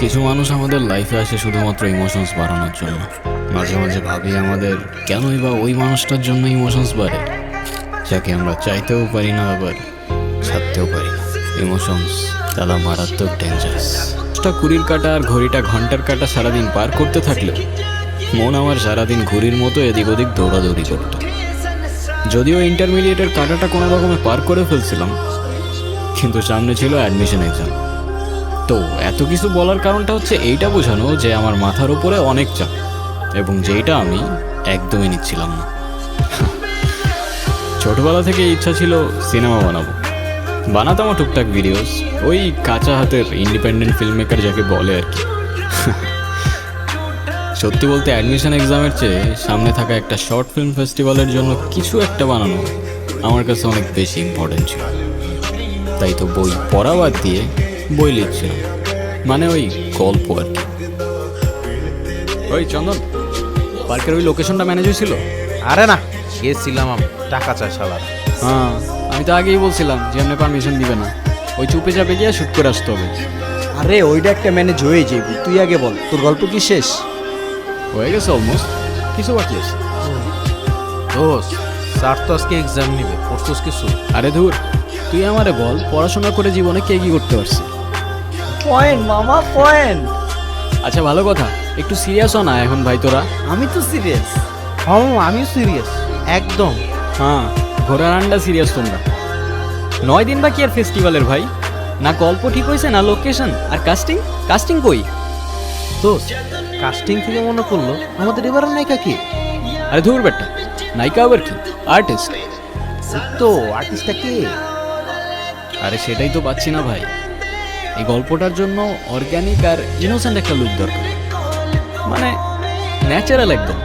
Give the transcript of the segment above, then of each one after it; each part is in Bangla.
কিছু মানুষ আমাদের লাইফে আসে শুধুমাত্র ইমোশনস বাড়ানোর জন্য। মাঝে মাঝে ভাবি আমাদের কেনই বা ওই মানুষটার জন্য ইমোশনস বাড়ে? যাকে আমরা চাইতেও পারি না আবার ছাড়তেও পারি। না ইমোশনস দাদা মারাত্মক ডেঞ্জারাস কুড়ির কাটা আর ঘড়িটা ঘণ্টার কাটা সারাদিন পার করতে থাকলে মন আমার সারাদিন ঘুড়ির মতো এদিক ওদিক দৌড়াদৌড়ি করত। যদিও ইন্টারমিডিয়েটের কাটাটা কোনো রকমে পার করে ফেলছিলাম, কিন্তু সামনে ছিল অ্যাডমিশন এক্সাম তো এত কিছু বলার কারণটা হচ্ছে এইটা বোঝানো যে আমার মাথার উপরে অনেক চাপ, এবং যেইটা আমি একদমই নিচ্ছিলাম না। ছোটবেলা থেকে ইচ্ছা ছিল সিনেমা বানাবো। বানাতাম টুকটাক ভিডিওস ওই কাঁচা হাতের ইন্ডিপেন্ডেন্ট ফিল্ম মেকার যাকে বলে আর কি। সত্যি বলতে অ্যাডমিশন এক্সামের চেয়ে সামনে থাকা একটা শর্ট ফিল্ম ফেস্টিভ্যালের জন্য কিছু একটা বানানো আমার কাছে অনেক বেশি ইম্পর্টেন্ট ছিল। তাই তো বই পড়া বাদ দিয়ে বই লিখছিলাম মানে ওই গল্প আর কি। ওই চন্দন পার্কের ওই লোকেশনটা ম্যানেজ হয়েছিল আরে না গেছিলাম আমি টাকা চাই শালার। হ্যাঁ আমি তো আগেই বলছিলাম যে এমনি পারমিশন দিবে না। ওই চুপে চাপে গিয়ে শুট করে আসতে হবে। আরে ওইটা একটা ম্যানেজ হয়ে যাবে তুই আগে বল তোর গল্প কি শেষ? হয়ে গেছে অলমোস্ট কিছু বাকি আছে? দোস্ত স্যার তো আজকে এক্সাম নিবে পড়ছোস কিছু? আরে ধুর তুই আমারে বল পড়াশোনা করে জীবনে কে কি করতে পারছিস পয়েন্ট মামা পয়েন্ট আচ্ছা ভালো কথা। একটু সিরিয়াস হ না এখন ভাই তোরা? আমি তো সিরিয়াস হ্যাঁ আমিও সিরিয়াস একদম। হ্যাঁ ঘোড়ার আন্ডা সিরিয়াস তোমরা। নয় দিন বাকি আর ফেস্টিভ্যালের ভাই। না গল্প ঠিক হয়েছে না লোকেশন আর কাস্টিং কাস্টিং কই? তো কাস্টিং থেকে মনে পড়ল আমাদের এবার নায়িকা কি? আরে ধুর বেটা নায়িকা আবার কি? আর্টিস্ট তো আর্টিস্টটা কে? আরে সেটাই তো পাচ্ছি না ভাই। এই গল্পটার জন্য অর্গ্যানিক আর ইনোসেন্ট একটা লুক দরকার। মানে ন্যাচারাল একদম।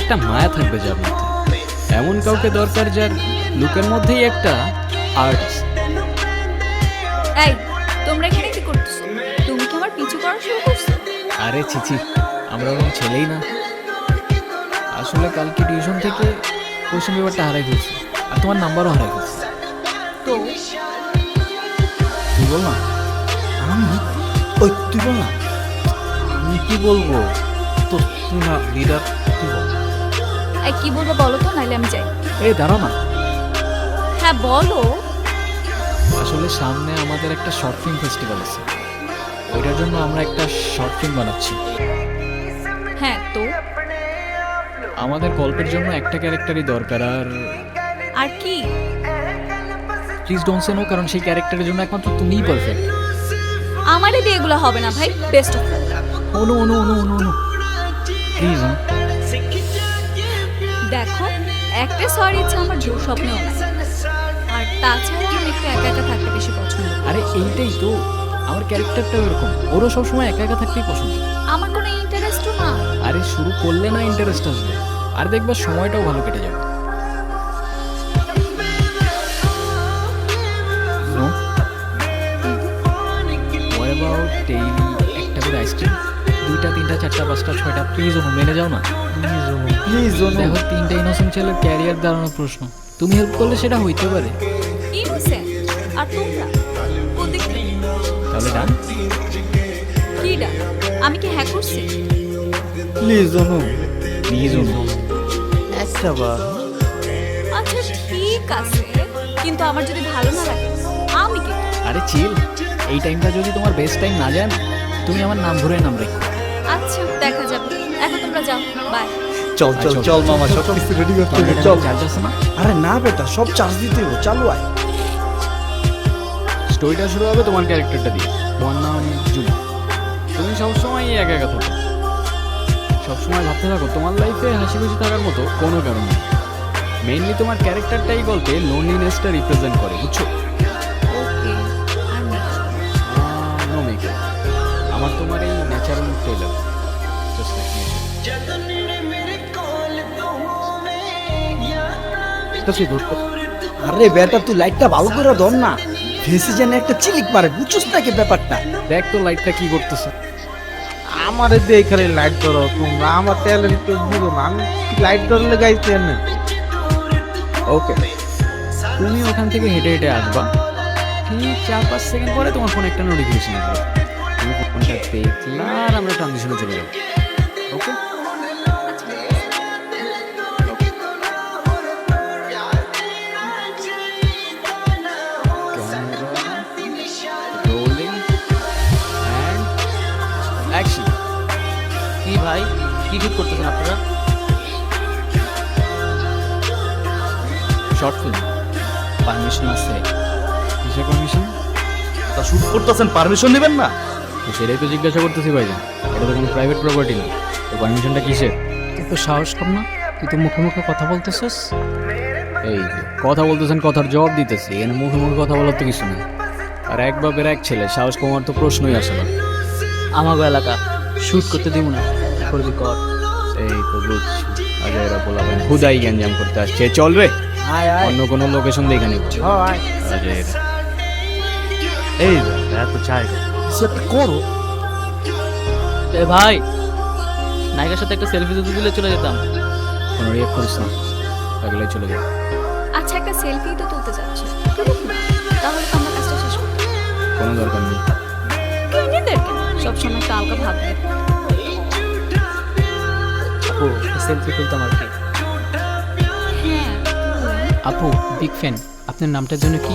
একটা মায়া থাকবে যার মধ্যে। এমন কাউকে দরকার যার লুকের মধ্যেই একটা আর্ট এই তোমরা এখানে কি করতেছো? তুমি কি আমার পিছু করা শুরু করছ? আরে চিচি আমরা ওরকম ছেলেই না। আসলে কালকে টিউশন থেকে কোশ্চেন পেপারটা হারাই ফেলছি। আর তোমার নাম্বারও হারাই ফেলছি। তো? তুই বল না ওই তুই বল না আমি কি বলব? তো তুই না লিডার তুই বল? এই কি বলব বলো তো নাইলে আমি যাই। এই দাঁড়াও না। হ্যাঁ বলো। আসলে সামনে আমাদের একটা শর্ট ফিল্ম ফেস্টিভ্যাল আছে। ওইটার জন্য আমরা একটা শর্ট ফিল্ম বানাচ্ছি। হ্যাঁ তো? আমাদের গল্পের জন্য একটা ক্যারেক্টারই দরকার আর আর কি? প্লিজ ডোন্ট সে নো কারণ সেই ক্যারেক্টারের জন্য একমাত্র তুমিই পারফেক্ট আমারে দিয়ে এগুলো হবে না ভাই best of Anu Anu Anu Anu Anu please দেখো একটা সরি ইচ্ছা আমার জোর স্বপ্নেও নাই। আর তাছাড়া আমি একটু একা একা থাকতে বেশি পছন্দ আরে এইটাই তো। আমার ক্যারেক্টারটাও এরকম। ওরও সবসময় একা একা থাকতেই পছন্দ। আমার কোনো ইন্টারেস্টও না আরে শুরু করলে না ইন্টারেস্ট আসবে। আর দেখবা সময়টাও ভালো কেটে যাবে। আইসক্রিম। দুইটা তিনটা চারটা পাঁচটা ছয়টা। প্লিজ অনু মেনে যাও না। প্লিজ দেখো তিনটা ইনোসেন্ট ছেলের ক্যারিয়ার দাঁড়ানোর প্রশ্ন। তুমি হেল্প করলে সেটা হইতে পারে। আর তোমরা? তাহলে ডান। কি ডা আমি কি হ্যাক করছি? প্লিজ অনু। প্লিজ অনু। একটা বার। আচ্ছা ঠিক আছে। কিন্তু আমার যদি ভালো না লাগে আমি কি? আরে চিল এই টাইমটা যদি তোমার বেস্ট টাইম না যায় না তুমি আমার নাম ঘুরে নাম রেখো। আচ্ছা দেখা যাবে। এখন তোমরা যাও। বাই। চল চল চল মামা সব কিছু রেডি করতে হবে চল। আরে না বেটা সব চার্জ দিতে হবে চালু আয়। স্টোরিটা শুরু হবে তোমার ক্যারেক্টারটা দিয়ে। তোমার নাম জুলি তুমি সবসময় একা একা থাকো। সবসময় ভাবতে থাকো তোমার লাইফে হাসি খুশি থাকার মতো কোনো কারণ নেই। মেইনলি তোমার ক্যারেক্টারটাই গল্পে লোনলিনেসটা রিপ্রেজেন্ট করে বুঝছ? আমার তোমার এই ন্যাচারাল লুকটাই লাগে জাস্ট লাইক আরে বেটা তুই লাইটটা ভালো করে ধর না। ফেসে যেন একটা চিলিক মারে বুঝছিস নাকি ব্যাপারটা? দেখ তো লাইটটা কি করতেছে। আমার দিয়ে এখানে লাইট ধরো তোমরা আমার ট্যালেন্ট তো বুঝো না। আমি লাইট ধরলে গাইতে না ওকে তুমি ওখান থেকে হেঁটে হেঁটে আসবা। ঠিক চার পাঁচ সেকেন্ড পরে তোমার ফোনে একটা নোটিফিকেশন আসবে। তুমি ফোনটা দেখলা আর আমরা ট্রানজিশনে চলে যাব। ওকে কি ভাই? কি ঠিক করতেছেন আপনারা? শর্ট ফিল্ম পারমিশন আছে। কিসের পারমিশন তা শুট করতেছেন পারমিশন নেবেন না? সেটাই তো জিজ্ঞাসা করতেছি ভাইজান। এটা তো কোনো প্রাইভেট প্রপার্টি না। তো পারমিশনটা কিসের? তুই তো সাহস কম না। তুই তো মুখে মুখে কথা বলতেছিস। এই যে কথা বলতেছেন কথার জবাব দিতেছি। এখানে মুখে মুখে কথা বলার তো কিছু নেই। আর এক বাপের এক ছেলে সাহস কমার তো প্রশ্নই আসে না। আমাগো এলাকা শুট করতে দিব না। করবি কর। এই তো বুঝছি। আগে এরা বলাবেন হুদাই গ্যাঞ্জাম করতে আসছে। চল রে। আয় আয়। অন্য কোনো লোকেশন দেখে নিব। আজে এরা। এই এত চাই একটা করো। এ ভাই নায়িকার সাথে একটা সেলফি তুলতে দিলে চলে যেতাম। কোনো রিয়েক্ট করিস না আগলে চলে যাও আচ্ছা একটা সেলফি তো তুলতে যাচ্ছি। তাহলে তো আমরা কাজটা শেষ কোনো দরকার নেই। নিজেদের কেন? সবসময় একটা আলগা ভাববে আপু সেলফি তুলতাম আর কি। হ্যাঁ। আপু বিগ ফ্যান আপনার নামটার জন্য কি?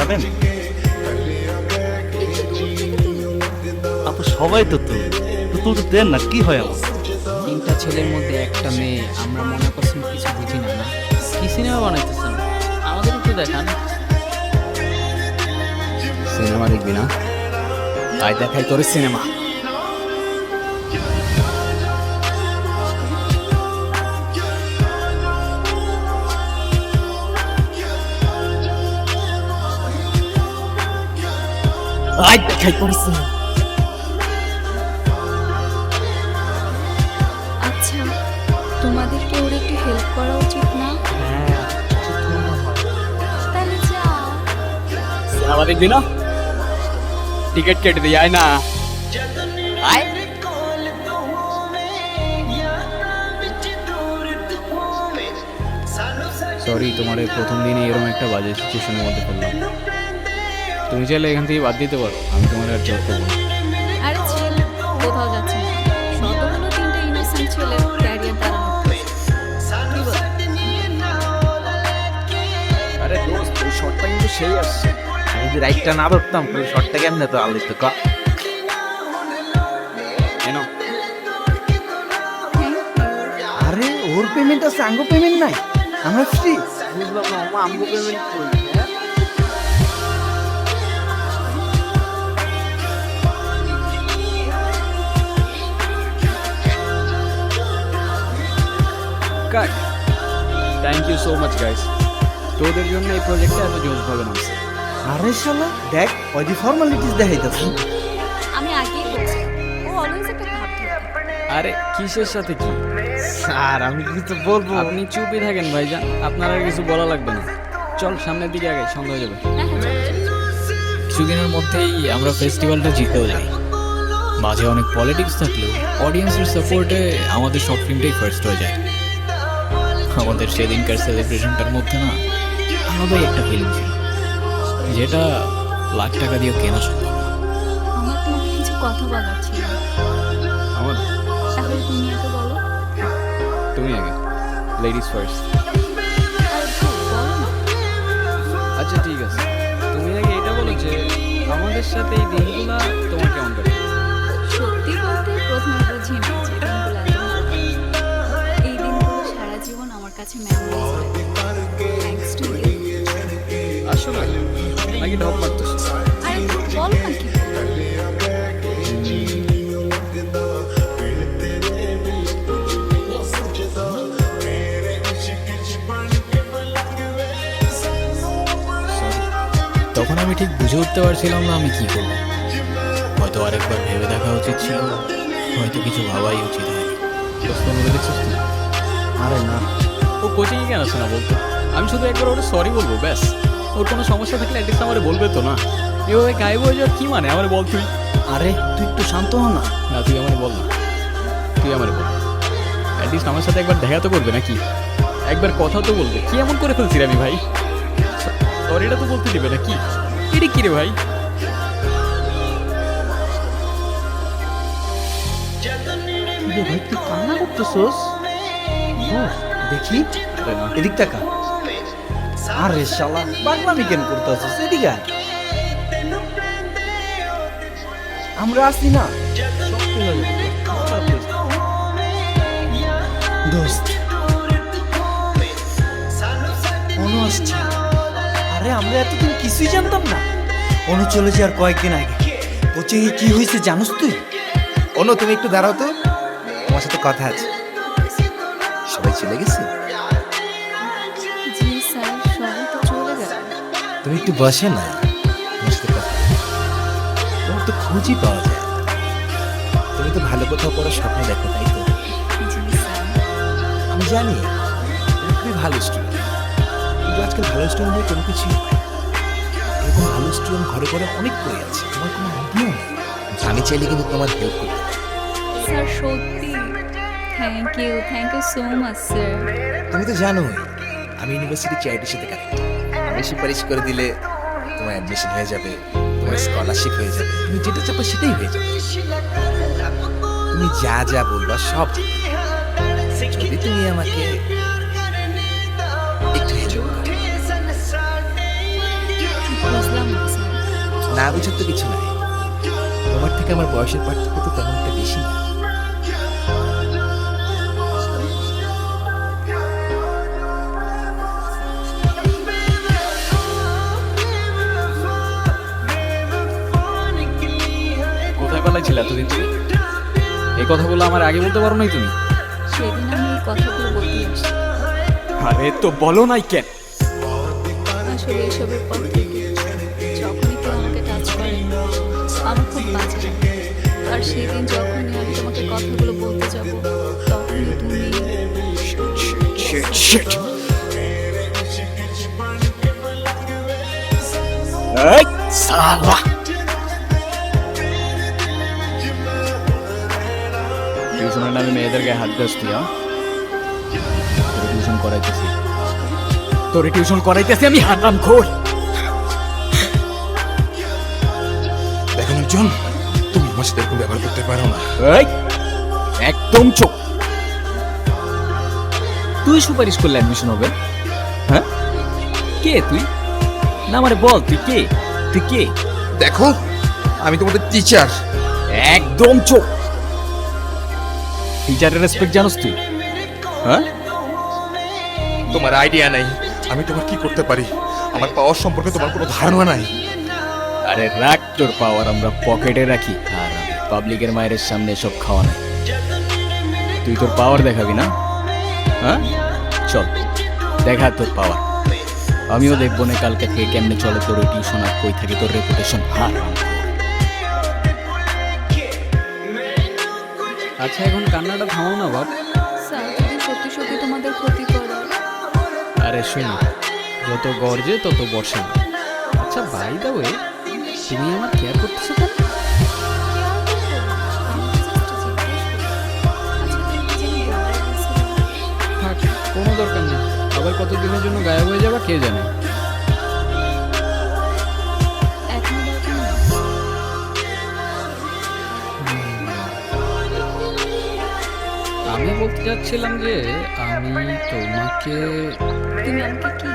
তাকাবেন আপু সবাই তো তো তো দেন না কি হয় আমার? তিনটা ছেলের মধ্যে একটা মেয়ে আমরা মনে করছি কিছু বুঝি না না। কি সিনেমা বানাইতেছেন? আমাদের একটু দেখান। সিনেমা দেখবি না? আয় দেখাই তোর সিনেমা। আয় দেখাই তোর আচ্ছা তোমাদের কি ওর একটু হেল্প করা উচিত না? তাহলে যাও। না টিকিট কেটে দিই আয় না। আয়। সরি তোমার এই প্রথম দিনে এরকম একটা বাজে সিচুয়েশনের মধ্যে পড়লাম। তুমি চাইলে এখান থেকে বাদ দিতে পারো আমি তোমার আর জোর করব। আরে ছেল কোথাও যাচ্ছে না। শত তিনটা ইনোসেন্ট ছেলে ক্যারিয়ার দাঁড়ানো আরে দোস্ত শটটা কিন্তু সেই আসছে। আমি যদি রাইটটা না ধরতাম তাহলে শটটা কেমনে তো আলো দিত ক আরে ওর পেমেন্ট আছে আঙ্গো পেমেন্ট নাই। আমরা ফ্রি বুঝলাম আমগো পেমেন্ট কই? Cut thank you so much guys তোদের জন্য এই প্রজেক্টটা এত জোশভাবে নামছে। আরে শালা দেখ ওই যে ফর্মালিটিস দেখাইতাছে। আমি আগেই বলছি ও অলওয়েজ একটা ভাব ধরে আরে কিসের সাথে কি? স্যার আমি কিছু বলব। আপনি চুপই থাকেন ভাইজান। আপনার আর কিছু বলা লাগবে না। চল সামনের দিকে আগে সন্ধ্যা হয়ে যাবে। হ্যাঁ হ্যাঁ। কিছুদিনের মধ্যেই আমরা ফেস্টিভ্যালটা জিতেও যাই। মাঝে অনেক পলিটিক্স থাকলেও অডিয়েন্সের সাপোর্টে আমাদের শর্ট ফিল্মটাই ফার্স্ট হয়ে যায়। আমাদের সেদিনকার সেলিব্রেশনটার মধ্যে না আলাদাই একটা ফিল্ম ছিল। যেটা লাখ টাকা দিয়েও কেনা সম্ভব না। আমার তোমাকে কিছু কথা বলার ছিল। আমার? তাহলে তুমি আগে বলো। তুমি আগে। লেডিস ফার্স্ট আচ্ছা ঠিক আছে। তুমি আগে এটা বলো যে আমাদের সাথে এই দিনগুলো তোমার কেমন কাটে সত্যি বলতে প্রথমে বুঝি না কাছে মেমোরিজ থ্যাঙ্কস টু ইউ আসলে নাকি ঢপ মারতেছো? আরে ধুর, না কি তখন আমি ঠিক বুঝে উঠতে পারছিলাম না আমি কি করব হয়তো আরেকবার ভেবে দেখা উচিত ছিল। হয়তো কিছু ভাবাই উচিত হয়নি। তুই? আরে না। ও কোচিংয়ে কেন আসে না বলতো? আমি শুধু একবার ওটা সরি বলব ব্যাস। ওর কোনো সমস্যা থাকলে অ্যাটলিস্ট আমার বলবে তো না। এভাবে গায়েব হয়ে যাওয়ার কি মানে? আমার বল তুই। আরে তুই একটু শান্ত হ না। না তুই আমার বল না। তুই আমার বল। অ্যাটলিস্ট আমার সাথে একবার দেখা তো করবে নাকি? একবার কথা তো বলবে। কি এমন করে ফেলছি আমি ভাই? সরিটা তো বলতে দেবে না কি এটা কি রে ভাই? ভাই তুই কান্না করতেছস? দেখি? এদিক টাকা আরে শালা বাংলামি কেন করতেছিস? এদিকে। আমরা আসি না। দোস্ত আরে, আমরা এতদিন কিছুই জানতাম না। অনু চলে যাওয়ার কয়েকদিন আগে। বলছে কি হয়েছে জানোস তুই? অনু, তুমি একটু দাঁড়াও তো। তোমার সাথে কথা আছে। চলে গেছে জি স্যার সবাই তো চলে গেল। তুমি একটু বসে না। আছে। তোমার তো খুঁজই পাওয়া যায় না। তুমি তো ভালো কোথাও পড়ার স্বপ্ন দেখো তাই তো? জি স্যার। আমি জানি তুমি খুবই ভালো স্টুডেন্ট কিন্তু আজকাল ভালো স্টুডেন্ট হয়ে কোনো কিছু এরকম ভালো স্টুডেন্ট ঘরে ঘরে অনেক পড়ে আছে। তোমার কোনো আইডিয়া আমি চাইলে কিন্তু তোমার হেল্প করতে পারি। স্যার সত্যি thank you thank you so much sir তুমি তো জানোই আমি ইউনিভার্সিটি চ্যারিটির সাথে কানেক্ট আমি সুপারিশ করে দিলে তোমার অ্যাডমিশন হয়ে যাবে তোমার স্কলারশিপ হয়ে যাবে তুমি যেটা চাপো সেটাই হয়ে যাবে। তুমি যা যা বলবা সব যদি তুমি আমাকে একটু হেল্প না বুঝার তো কিছু নাই। তোমার থেকে আমার বয়সের পার্থক্য তো তেমন একটা বেশি না। পালাইছিল এতদিন তুমি এই কথাগুলো আমার আগে বলতে পারো নাই তুমি? সেদিন আমি এই কথাগুলো বলতে আরে তো বলো নাই কেন? আসলে এসবের পর থেকে যখনই কেউ আমাকে টাচ করে আমার খুব বাজে লাগে। আর সেদিন যখনই আমি তোমাকে কথাগুলো বলতে যাব তখনই তুমি টিউশনের নামে মেয়েদের গায়ে হাত দিস তুই টিউশন করাইতেছি। তোর টিউশন করাইতেছি আমি হারাম খোর। দেখুন একজন তুমি আমার সাথে এরকম ব্যবহার করতে পারো না। একদম চোখ তুই সুপারিশ করলে অ্যাডমিশন হবে। হ্যাঁ? কে তুই? না মানে বল তুই কে? তুই কে? দেখো আমি তোমাদের টিচার একদম চোখ টিচারের রেসপেক্ট জানোস তুই? হ্যাঁ? তোমার আইডিয়া নাই। আমি তোমার কি করতে পারি? আমার পাওয়ার সম্পর্কে তোমার কোনো ধারণা নাই। আরে রাখ তোর পাওয়ার আমরা পকেটে রাখি। আর পাবলিকের মায়ের সামনে সব খাওয়া নাই। তুই তোর পাওয়ার দেখাবি না? হ্যাঁ? চল দেখা তোর পাওয়ার আমিও দেখব না কালকে থেকে কেমনে চলে তোর টিউশন আর কই থেকে তোর রেপুটেশন হার। আচ্ছা এখন কান্নাটা থামাও না বাপ। স্যার যদি সত্যি সত্যি তোমাদের ক্ষতি করে। আরে শুনো যত গর্জে তত বর্ষা না। আচ্ছা বাই দা ওয়ে তুমি আমার কেয়ার করতেছো কেন? কোনো দরকার নেই। আবার কতদিনের জন্য গায়েব হয়ে যাবা কে জানে? আমি বলতে চাচ্ছিলাম যে আমি তোমাকে তুমি আমাকে কি?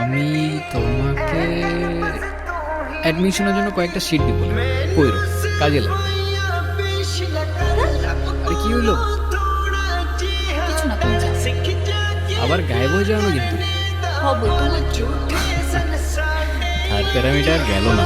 আমি তোমাকে অ্যাডমিশনের জন্য কয়েকটা সিট দিব। কইরো কাজে লাগবে। আরে কি হলো? কিছু না তুমি আবার গায়েব হয়ে যাও না কিন্তু। হবে তোমার জন্য থার্ড প্যারামিটার গেল না।